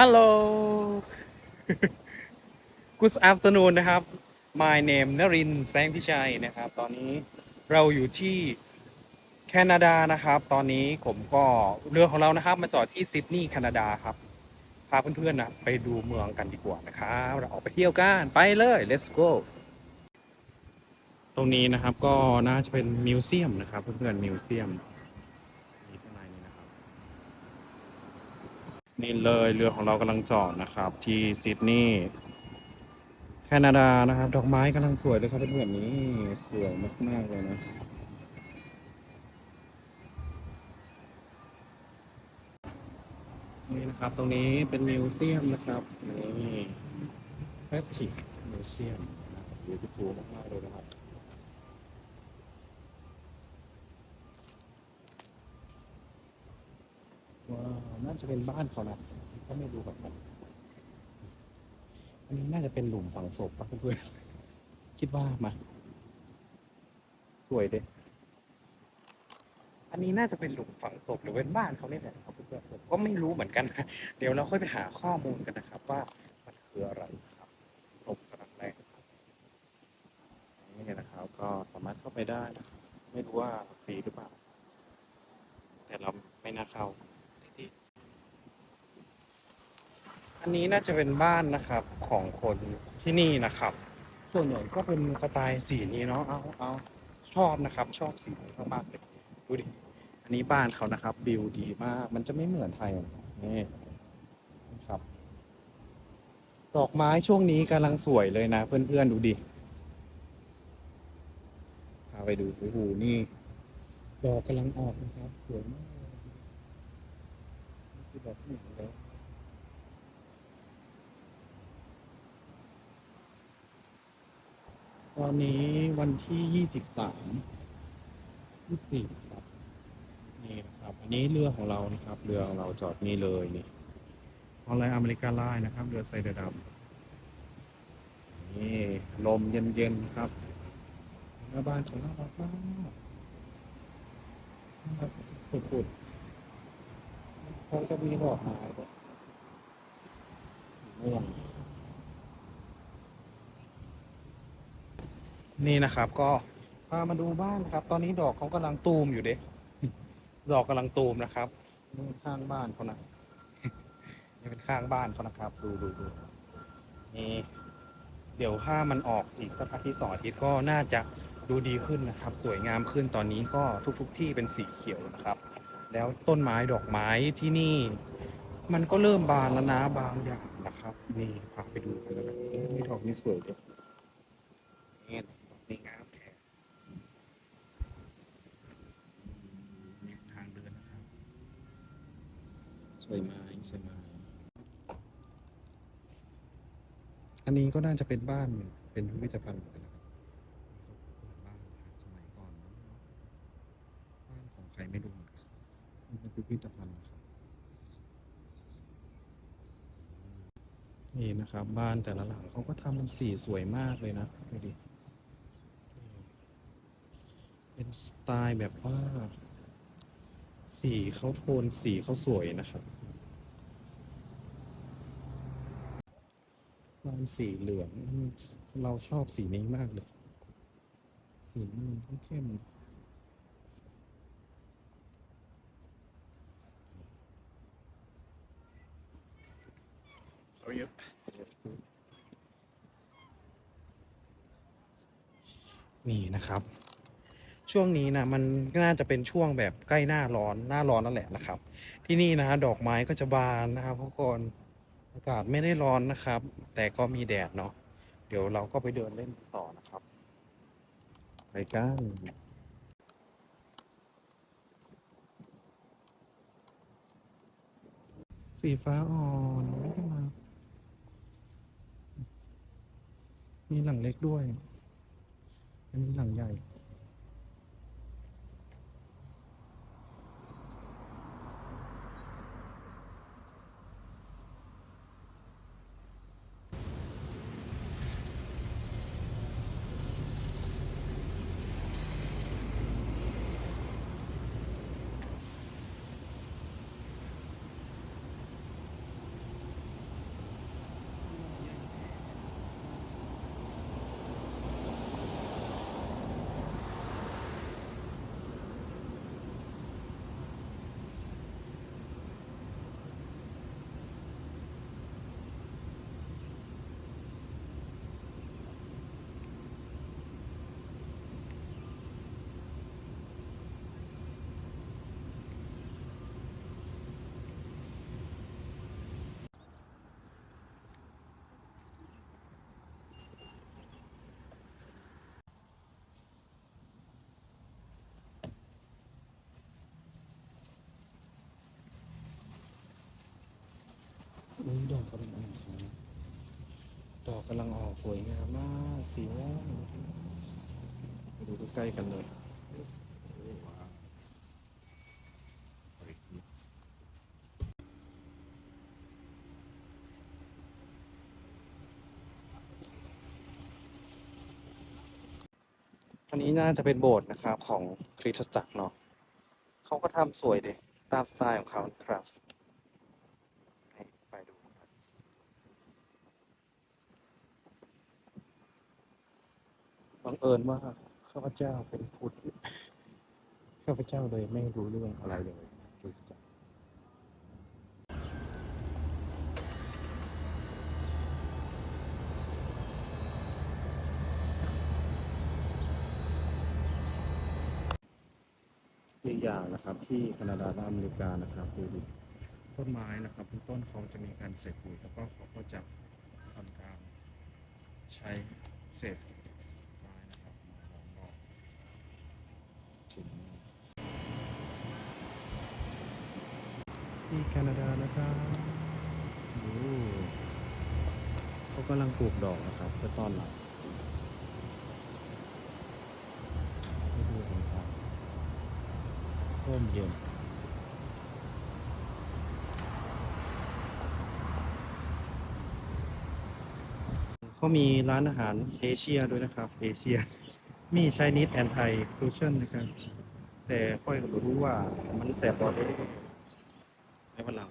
ฮัลโหล Good afternoon นะครับ My name นรินแสงพิชัยนะครับ ตอนนี้เราอยู่ที่แคนาดานะครับ ตอนนี้ผมก็เรือของเรานะครับ มาจอดที่ซิดนีย์แคนาดาครับ พาเพื่อนๆนะไปดูเมืองกันดีกว่านะครับ เราออกไปเที่ยวกัน ไปเลย let's go ตรงนี้นะครับก็น่าจะเป็นมิวเซียมนะครับ เพื่อนๆมิวเซียมนี่ข้างในนี้นะครับ นี่เลยเรือของเรากำลังจอดนะครับ ที่ซิดนีย์แคนาดานะครับ ดอกไม้กำลังสวยเลยครับเพื่อนๆนี่สวยมากๆเลยนะนี่นะครับตรงนี้เป็นมิวเซียมนะครับนี่แพทิกมิวเซียมอยู่ที่ฟูมากๆเลยนะครับ ว้าวน่าจะเป็นบ้านเขานะก็ไม่รู้แบบอันนี้น่าจะเป็นหลุมฝังศพปะเพื่อนคิดว่ามาสวยเด้อันนี้น่าจะเป็นหลุมฝังศพหรือเป็นบ้านเขาเนี่ยแหละครับเพื่อนผมก็ไม่รู้เหมือนกันนะเดี๋ยวเราค่อยไปหาข้อมูลกันนะครับ ว่ามันคืออะไรนะครับศพกำลังแรกนะครับนี่นะครับ ก็สามารถเข้าไปได้นะครับไม่รู้ว่าฟรีหรือเปล่า แต่เราไม่น่าเข้า อันนี้น่าจะเป็นบ้านนะครับของคนที่นี่นะครับ ส่วนใหญ่ก็เป็นสไตล์สีนี้เนาะเอาเอาชอบนะครับ ชอบสีนี้มากๆเลยดูดิอันนี้บ้านเขานะครับบิวดีมาก มันจะไม่เหมือนไทยนี่นะครับ ดอกไม้ช่วงนี้กำลังสวยเลยนะ เพื่อนๆดูดิพาไปดูโอ้โหนี่ดอกกำลังออกนะครับ สวยมากคือดอกที่หนึ่งแล้ว ตอนนี้วันที่ยี่สิบสามยี่สี่ครับ นี่นะครับ อันนี้เรือของเรานะครับ เรือของเราจอดนี่เลยนี่ออนไลน์อเมริกาไลน์นะครับ เรือไซเดอร์ดำนี่ลมเย็นๆครับหน้าบ้านของเรารักมากน่ารักสุดๆเขาจะมีดอกไม้ด้วยสีม่วง นี่นะครับก็พามาดูบ้านครับ ตอนนี้ดอกเขากำลังตูมอยู่เด้ดอกกำลังตูมนะครับนี่ข้างบ้านเขานะนี่เป็นข้างบ้านเขานะครับ ดูดูดูนี่เดี๋ยวถ้ามันออกอีกสักอาทิตย์สองอาทิตย์ก็น่าจะดูดีขึ้นนะครับ สวยงามขึ้นตอนนี้ก็ทุกๆทที่เป็นสีเขียวนะครับ แล้วต้นไม้ดอกไม้ที่นี่ มันก็เริ่มบานแล้วนะบางอย่างนะครับ นี่พาไปดูกันแล้วกันนี่ดอกนี้สวยเลยนี่นี่งามแท้นี่ทางเดินนะครับ สวยไหมสวยไหมอันนี้ก็น่าจะเป็นบ้านเป็นพิพิธภัณฑ์เหมือนกันนะครับบ้านนะครับสมัยก่อนนะบ้านของใครไม่รู้เหมือนกันนี่เป็นพิพิธภัณฑ์นะครับนี่นะครับ บ้านแต่ละหลังเขาก็ทำมันสีสวยมากเลยนะดูดิเป็นสไตล์แบบว่า สีเขาโทนสีเขาสวยนะครับ ลายสีเหลืองอืมเราชอบสีนี้มากเลย สีนี้มันเข้มเอาเยอะนี่นะครับ ช่วงนี้นะมันน่าจะเป็นช่วงแบบใกล้หน้าร้อนหน้าร้อนนั่นแหละนะครับ ที่นี่นะฮะดอกไม้ก็จะบานนะครับทุกคนอากาศไม่ได้ร้อนนะครับ แต่ก็มีแดดเนาะเดี๋ยวเราก็ไปเดินเล่นต่อนะครับ ไปกันสีฟ้าอ่อนไม่ได้มามีหลังเล็กด้วย อันนี้หลังใหญ่ นี่ดอกกำลังออกนะดอกกำลังออกสวยงามมากสีม่วงไปดูใกล้ๆกันเลยอันนี้น่าจะเป็นโบสถ์นะครับของคริสตจักรเนาะเขาก็ทำสวยเดีตามสไตล์ของเขาครับนี่ไปดูครับ บังเอิญว่าข้าพเจ้าเป็นพุทธข้าพเจ้าเลยไม่รู้เรื่องอะไรเลยคริสตจักรอีกอย่างนะครับที่แคนาดาและอเมริกานะครับดูดิต้นไม้นะครับทุกต้นเขาจะมีการเสพปุ๋ยแล้วก็เขาก็จะทำการใช้เศษไม้นะครับมาล้อมรอบถึง ที่แคนาดานะครับเขากำลังปลูกดอกนะครับ เพื่อต้อนรับดูแห่งควาร่มเย็นเขามีร้านอาหารเอเชียด้วยนะครับ เอเชีย มีไชนีสแอนไทฟิวชั่นนะครับ แต่ค่อยรู้ว่ามันแสบบอดในวั นหลัง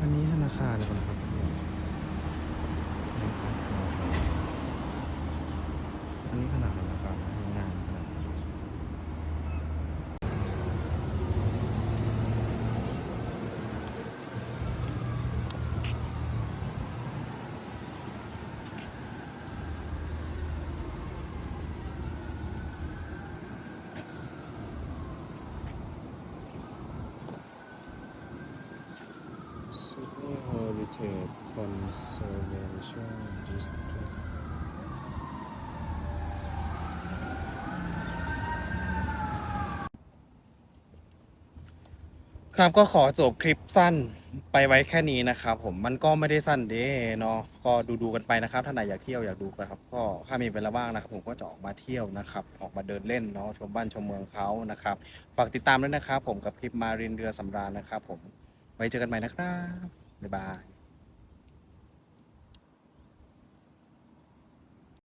อันนี้ธนาคารนะครับอันนี้ขนาดธนาคารนะงานขนาดนี้ซูเปอร์เฮอริเทจคอนเซอร์เวชั่นดิสทริก ครับก็ขอจบคลิปสั้นไปไว้แค่นี้นะครับผมมันก็ไม่ได้สั้นเด้เนาะก็ดูดูๆกันไปนะครับถ้าไหนอยากเที่ยวอยากดูกันครับก็ถ้ามีเวลาว่างนะครับ ผมก็จะออกมาเที่ยวนะครับ ออกมาเดินเล่นเนาะชมบ้านชมเมืองเขานะครับฝากติดตามด้วยนะครับ ผมกับคลิปมารินเรือสำราญนะครับ ผมไว้เจอกันใหม่นะครับบ๊ายบาย